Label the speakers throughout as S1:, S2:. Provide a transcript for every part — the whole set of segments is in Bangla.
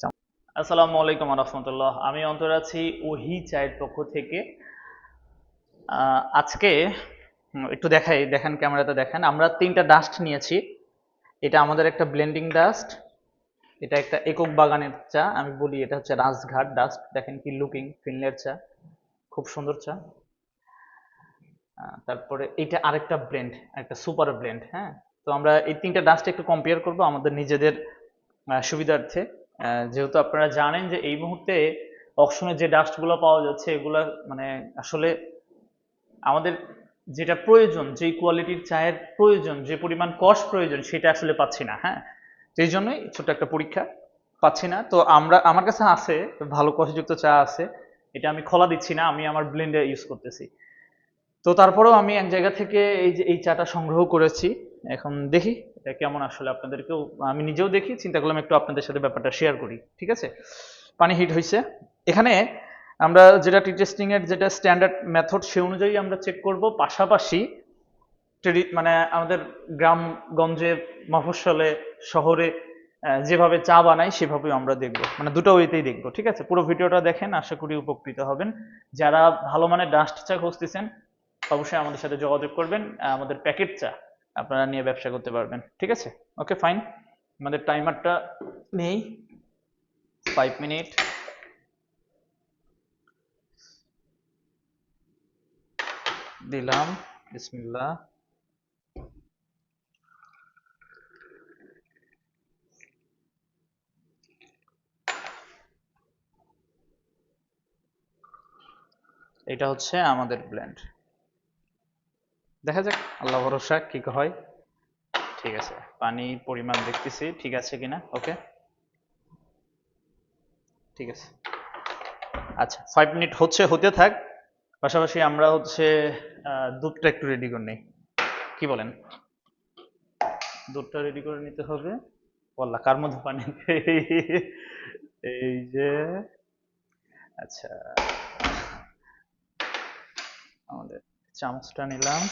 S1: চামচ আসসালামু আলাইকুম রহমতুল্লাহ আমি অন্তর আছি ওহি চায়ের পক্ষ থেকে। আজকে একটু দেখাই, দেখেন ক্যামেরাতে দেখেন। আমরা তিনটা ডাস্ট নিয়েছি। এটা আমাদের একটা ব্লেন্ডিং ডাস্ট এটা একটা একক বাগানের চা। আমি বলি এটা হচ্ছে রাজঘাট ডাস্ট দেখেন কি লুকিং ফিনলের চা। খুব সুন্দর চা। তারপরে এটা আরেকটা ব্লেন্ড একটা সুপার ব্লেন্ড হ্যাঁ? তো আমরা এই তিনটা ডাস্ট একটু কম্পেয়ার করব আমাদের নিজেদের সুবিধার্থে। যেহেতু আপনারা জানেন যে এই মুহূর্তে অকশনে যে ডাস্টগুলো পাওয়া যাচ্ছে, এগুলা মানে আসলে আমাদের যেটা প্রয়োজন, যেই কোয়ালিটির চায়ের প্রয়োজন, যে পরিমাণ কষ প্রয়োজন, সেটা আসলে পাচ্ছি না হ্যাঁ? সেই জন্যই ছোট্ট একটা পরীক্ষা, পাচ্ছি না। তো আমরা, আমার কাছে আছে, ভালো কষযুক্ত চা আছে, এটা আমি খোলা দিচ্ছি না, আমি আমার ব্লেন্ডে ইউজ করতেছি। তো তারপরেও আমি এক জায়গা থেকে এই যে, এই চাটা সংগ্রহ করেছি। এখন দেখি, এটা কেমন আসলে আপনাদেরকেও, আমি নিজেও দেখি, চিন্তা করলাম একটু আপনাদের সাথে ব্যাপারটা শেয়ার করি, ঠিক আছে? পানি হিট হয়েছে এখানে আমরা যেটা টি টেস্টিং এর যেটা স্ট্যান্ডার্ড মেথড সে অনুযায়ী আমরা চেক করব। পাশাপাশি মানে আমাদের গ্রামগঞ্জে মফস্বলে, শহরে যেভাবে চা বানাই, সেভাবেও আমরা দেখব। মানে দুটো ওয়েতেই দেখব, ঠিক আছে? পুরো ভিডিওটা দেখেন, আশা করি উপকৃত হবেন। যারা ভালো মানের ডাস্ট চা খুঁজতেছেন, অবশ্যই আমাদের সাথে যোগাযোগ করবেন। আমাদের প্যাকেট চা আপনারা নিয়ে ব্যবসা করতে পারবেন। ঠিক আছে? ওকে ফাইন আমাদের টাইমারটা নেই। ফাইভ মিনিট দিলাম। বিসমিল্লাহ। এটা হচ্ছে আমাদের ব্লেন্ড দেখা যাক, আল্লাহ ভরসা, কি হয়। ঠিক আছে পানি পরিমাণ দেখতেছি, ঠিক আছে কিনা, ওকে? ঠিক আছে। আচ্ছা ফাইভ মিনিট হচ্ছে, হতে থাক। পাশাপাশি আমরা হচ্ছে দুধটা একটু রেডি করে নিই। কি বলেন? দুধটা রেডি করে নিতে হবে। বললা কার মধ্যে পানি? এই যে আচ্ছা। আমাদের চামচটা নিলাম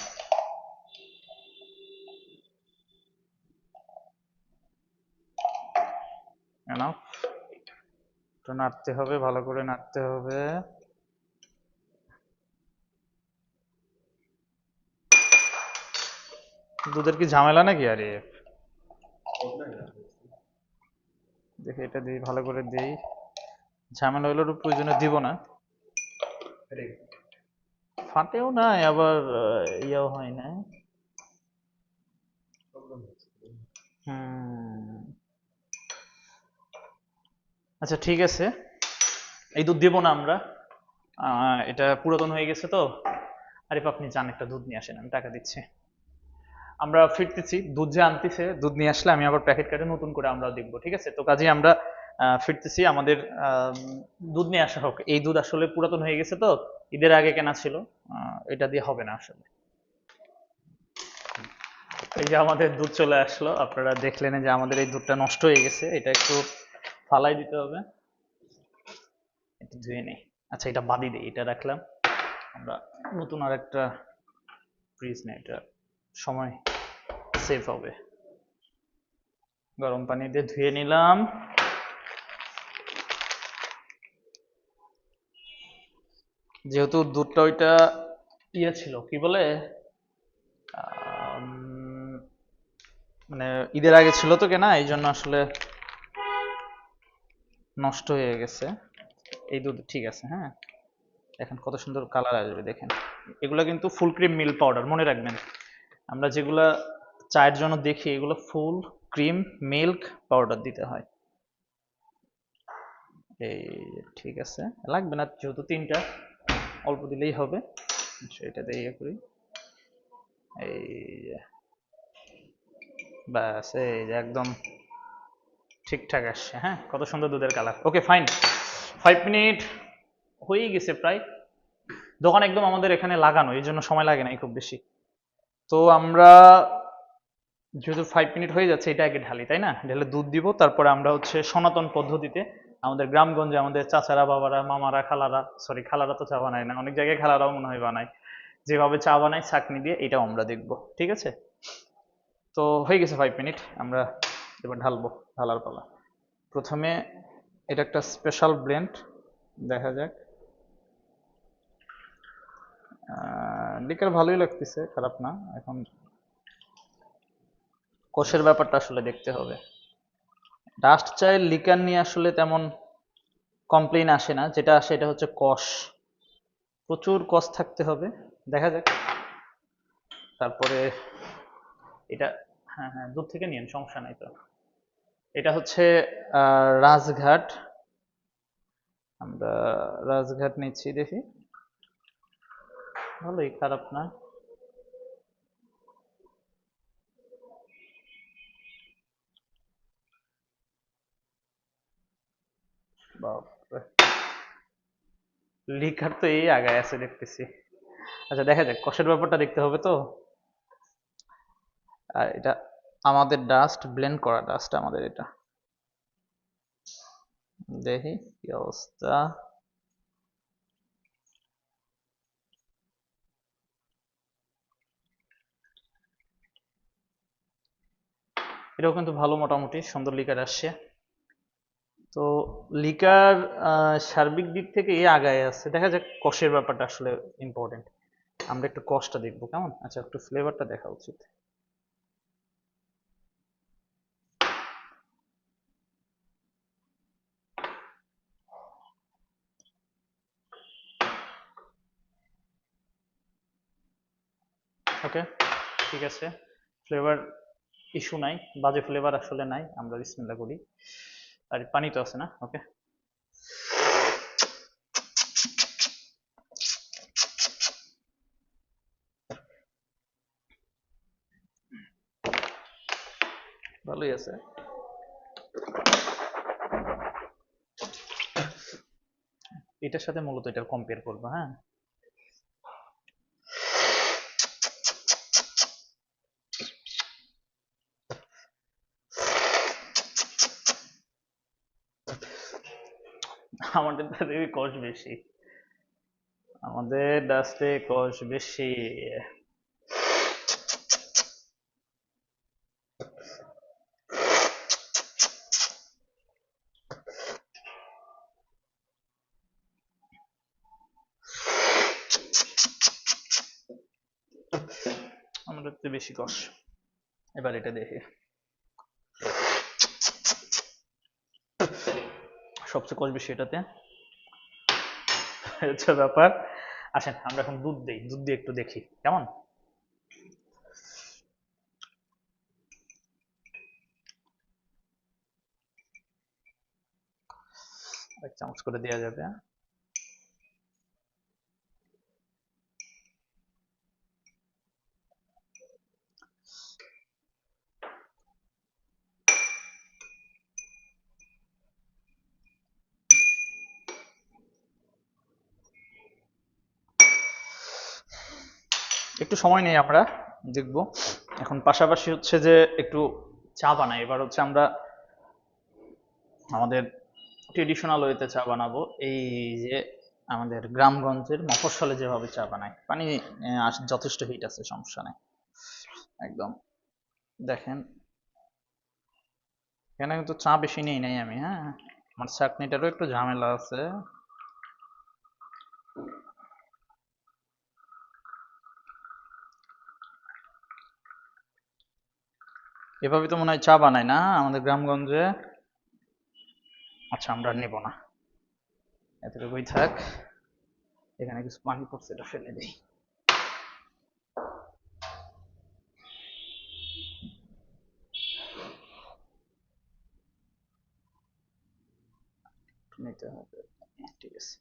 S1: Enough. একটু নাড়তে হবে, ভালো করে নাড়তে হবে। দুধের কি ঝামেলা নাকি, আরে? দেখি, এটা দিই ভালো করে দিই। ঝামেলা হইলে প্রয়োজনে দিব না। ফাটেও না আবার ইয়েও হয় না হুম। আচ্ছা ঠিক আছে। এই দুধ দেবো না আমরা। এটা পুরাতন হয়ে গেছে তো। আরিফ, আপনি যান, একটা দুধ নিয়ে আসেন, আমি টাকা দিচ্ছি। আমরা ফিরতেছি, দুধ যে আনতেছে, দুধ নিয়ে আসলে আমি আবার প্যাকেট কাটে নতুন করে আমরা দেখব, ঠিক আছে? তো কাজে আমরা ফিরতেছি, আমাদের দুধ নিয়ে আসা হোক। এই দুধ আসলে পুরাতন হয়ে গেছে তো, ঈদের আগে কেনা ছিল। এটা দিয়ে হবে না আসলে। এই যে আমাদের দুধ চলে আসলো, আপনারা দেখলেন যে আমাদের এই দুধটা নষ্ট হয়ে গেছে। এটা একটু ফালাই দিতে হবে। একটু ধুয়ে নেই। আচ্ছা এটা বাদি দেই এটা রাখলাম। আমরা নতুন আর একটা ফ্রিজ নেই, এটা সময় সেভ হবে। গরম পানি দিয়ে ধুয়ে নিলাম। যেহেতু দুধটা ওইটা ইয়ে ছিল, কি বলে? মানে ঈদের আগে ছিল তো কেনা এই জন্য আসলে নষ্ট হয়ে গেছে। এই দুধ ঠিক আছে হ্যাঁ? এখন কত সুন্দর কালার আসবে দেখেন। এগুলো কিন্তু ফুল ক্রিম মিল্ক পাউডার মনে রাখবেন। আমরা যেগুলা চায়ের জন্য দেখি এগুলো ফুল ক্রিম মিল্ক পাউডার দিতে হয়। এই ঠিক আছে লাগবে না যেহেতু তিনটা অল্প দিলেই হবে। আচ্ছা, এটা দিয়ে ইয়ে করি। এই ব্যাস এই একদম ঠিকঠাক আসছে হ্যাঁ? কত সুন্দর দুধের colour okay fine five minute হয়েই গেছে প্রায়। দোকান একদম আমাদের এখানে লাগানো, এই জন্য সময় লাগে না খুব বেশি। তো আমরা যেহেতু ফাইভ মিনিট হয়ে যাচ্ছে, এটা আগে ঢালি, তাই না? ঢেলে দুধ দিব, তারপরে আমরা হচ্ছে সনাতন পদ্ধতিতে আমাদের গ্রামগঞ্জে আমাদের চাচারা, বাবারা, মামারা, খালারা সরি খালারা তো চা বানায় না, অনেক জায়গায় খালারাও মনে হয় বানায়। যেভাবে চা বানায় ছাকনি দিয়ে, এটাও আমরা দেখব, ঠিক আছে? তো হয়ে গেছে ফাইভ মিনিট আমরা এবার ঢালবো, ঢালার পালা। প্রথমে এটা একটা স্পেশাল ব্লেন্ড দেখা যাক। লিকার ভালোই লাগতেছে, খারাপ না, এখন কোষের ব্যাপারটা আসলে দেখতে হবে। ডাস্ট চায়ের লিকার নিয়ে আসলে তেমন কমপ্লেন আসে না, যেটা আসে এটা হচ্ছে কষ। প্রচুর কষ থাকতে হবে, দেখা যাক। তারপরে এটা হ্যাঁ হ্যাঁ দূর থেকে নিন সমস্যা নাই তো। এটা হচ্ছে রাজঘাট। আমরা রাজঘাট নিচ্ছি, দেখি। ভালোই খারাপ না। লিখার তো এই আগায় আছে, দেখতেছি। আচ্ছা দেখা যাক কষের ব্যাপারটা দেখতে হবে তো। আর এটা আমাদের ডাস্ট ব্লেন্ড করা ডাস্ট আমাদের এটা। দেখি কি অবস্থা। এটাও কিন্তু ভালো মোটামুটি, সুন্দর লিকার আসছে। তো লিকার সার্বিক দিক থেকে এ আগায় আছে। দেখা যাক কষের ব্যাপারটা আসলে ইম্পর্টেন্ট আমরা একটু কষটা দেখব, কেমন? আচ্ছা একটু ফ্লেভারটা দেখা উচিত ওকে ঠিক আছে। ফ্লেভার ইস্যু নাই, বাজে ফ্লেভার আসলে নাই, আমরা বিসমিল্লা করি। আর পানি তো আছে না ওকে ভালোই আছে। এটার সাথে মূলত এটা কম্পেয়ার করব হ্যাঁ? আমাদের ডাস্টে কষ বেশি। আমাদের ডাস্টে কষ বেশি। আমাদের তো বেশি কষ। এবার এটা দেখি। সবচেয়ে কষবে এটাতে। হচ্ছে ব্যাপার। আসেন, আমরা এখন দুধ দিই। দুধ দিয়ে একটু দেখি, কেমন? এক চামচ করে দেওয়া যাবে। একটু সময় নেই আমরা, দেখব। এখন পাশাপাশি হচ্ছে যে একটু চা বানাই। এবার হচ্ছে আমরা আমাদের ট্রেডিশনাল ওয়েতে চা বানাবো। এই যে আমাদের গ্রামগঞ্জের মফস্বলে যেভাবে চা বানায় পানি যথেষ্ট হিট আছে, সমস্যা নেই। একদম। দেখেন। এখানে কিন্তু চা বেশি নেই, নাই আমি হ্যাঁ? আমার চাটনিটারও একটু ঝামেলা আছে। এভাবে তো মনে হয় চা বানায় না, আমাদের গ্রামগঞ্জে। আচ্ছা আমরা নেব না। এতটুকুই থাক। এখানে কিছু পানি পড়ছে, এটা ফেলে দিই। নিতে হবে। ঠিক আছে।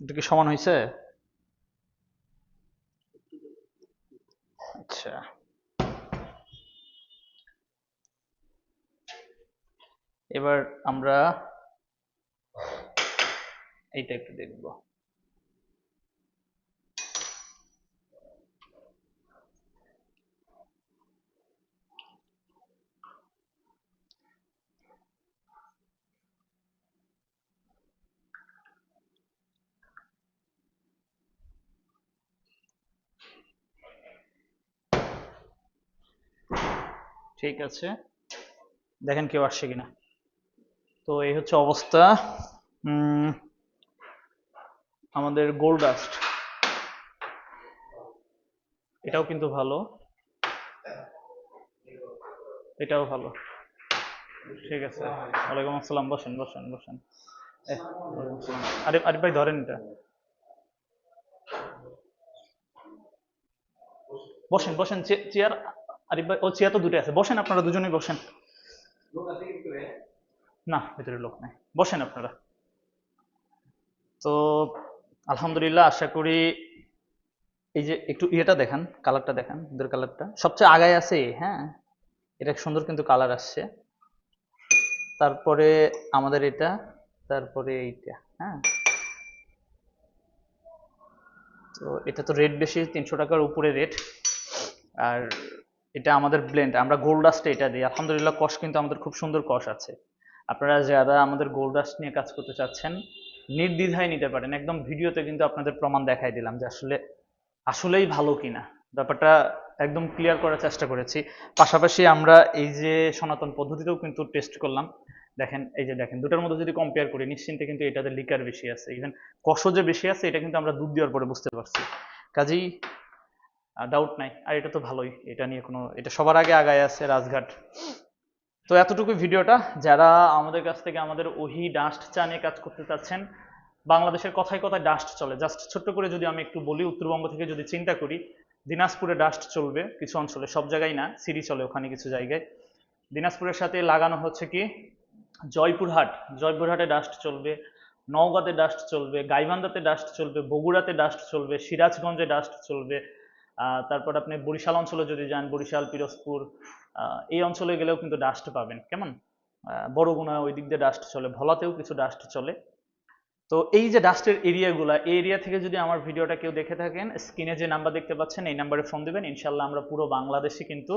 S1: এটা কি সমান হয়েছে? আচ্ছা। এবার আমরা এইটা একটু দেখব। ঠিক আছে। দেখেন কেউ আসছে কিনা। তো এই হচ্ছে অবস্থা। আমাদের গোল্ড ডাস্ট এটাও কিন্তু ভালো। এটাও ভালো। ঠিক আছে। ওয়ালাইকুম আসসালাম। বসেন বসেন বসেন। আরিফ আরিফ ভাই, ধরেন এটা। বসেন বসেন। চেয়ার আরিফ ভাই ও চেয়ার তো দুটো আছে। বসেন আপনারা দুজনেই বসেন। না, ভিতরে লোক নাই। বসেন আপনারা। তো আলহামদুলিল্লাহ, আশা করি এই যে একটু ইয়েটা দেখান, কালারটা দেখান, দুধের কালারটা। সবচেয়ে আগায় আছে হ্যাঁ? এটা সুন্দর কিন্তু কালার আসছে। তারপরে আমাদের এটা, তারপরে এইটা হ্যাঁ? তো এটা তো রেট বেশি, তিনশো টাকার উপরে রেট আর এটা আমাদের ব্লেন্ড আমরা গোল্ড ডাস্টে এটা দিই। আলহামদুলিল্লাহ কষ কিন্তু আমাদের খুব সুন্দর কষ আছে। আপনারা যারা আমাদের গোল্ড ডাস্ট নিয়ে কাজ করতে চাচ্ছেন, নির্দ্বিধায় নিতে পারেন। একদম ভিডিওতে কিন্তু আপনাদের প্রমাণ দেখাই দিলাম যে আসলে, আসলেই ভালো কিনা। ব্যাপারটা একদম ক্লিয়ার করার চেষ্টা করেছি। পাশাপাশি আমরা এই যে সনাতন পদ্ধতিতেও কিন্তু টেস্ট করলাম। দেখেন, এই যে দেখেন, দুটার মধ্যে যদি কম্পেয়ার করি, নিশ্চিন্তে কিন্তু এটাতে লিকার বেশি আছে। ইভেন কষ যে বেশি আছে, এটা কিন্তু আমরা দুধ দেওয়ার পরে বুঝতে পারছি। কাজেই ডাউট নাই। আর এটা তো ভালোই। এটা নিয়ে কোনো এটা সবার আগে আগায় আছে রাজঘাট। তো এতটুকু ভিডিওটা। যারা আমাদের কাছ থেকে আমাদের ওহি ডাস্ট চা নিয়ে কাজ করতে চাচ্ছেন, বাংলাদেশের কথায় কথায় ডাস্ট চলে। জাস্ট ছোট্ট করে যদি আমি একটু বলি, উত্তরবঙ্গ থেকে যদি চিন্তা করি, দিনাজপুরে ডাস্ট চলবে কিছু অঞ্চলে, সব জায়গায় না সিরি চলে ওখানে কিছু জায়গায়। দিনাজপুরের সাথে লাগানো হচ্ছে কি? জয়পুরহাট। জয়পুরহাটে ডাস্ট চলবে, নওগাঁতে ডাস্ট চলবে, গাইবান্ধাতে ডাস্ট চলবে, বগুড়াতে ডাস্ট চলবে, সিরাজগঞ্জে ডাস্ট চলবে তারপর আপনি বরিশাল অঞ্চলে যদি যান, বরিশাল, পিরোজপুর এই অঞ্চলে গেলেও কিন্তু ডাস্ট পাবেন। কেমন? বড়গুনা ওই দিক দিয়ে ডাস্ট চলে, ভোলাতেও কিছু ডাস্ট চলে। তো এই যে ডাস্টের এরিয়াগুলা এই এরিয়া থেকে যদি আমার ভিডিওটা কেউ দেখে থাকেন স্ক্রিনে যে নাম্বার দেখতে পাচ্ছেন, এই নাম্বারে ফোন দিবেন। ইনশাল্লাহ আমরা পুরো বাংলাদেশে কিন্তু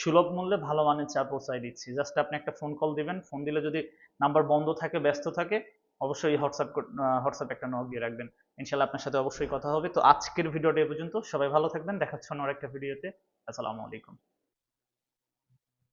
S1: সুলভ মূল্যে ভালো মানের চা পৌঁছায় দিচ্ছি। জাস্ট আপনি একটা ফোন কল দিবেন ফোন দিলে যদি নাম্বার বন্ধ থাকে, ব্যস্ত থাকে, অবশ্যই হোয়াটসঅ্যাপ হোয়াটসঅ্যাপ একটা নক দিয়ে রাখবেন। ইনশাল্লাহ আপনার সাথে অবশ্যই কথা হবে। তো আজকের ভিডিওটা এ পর্যন্ত। সবাই ভালো থাকবেন। দেখাচ্ছেন অন্য একটা ভিডিওতে। আসসালামু আলাইকুম।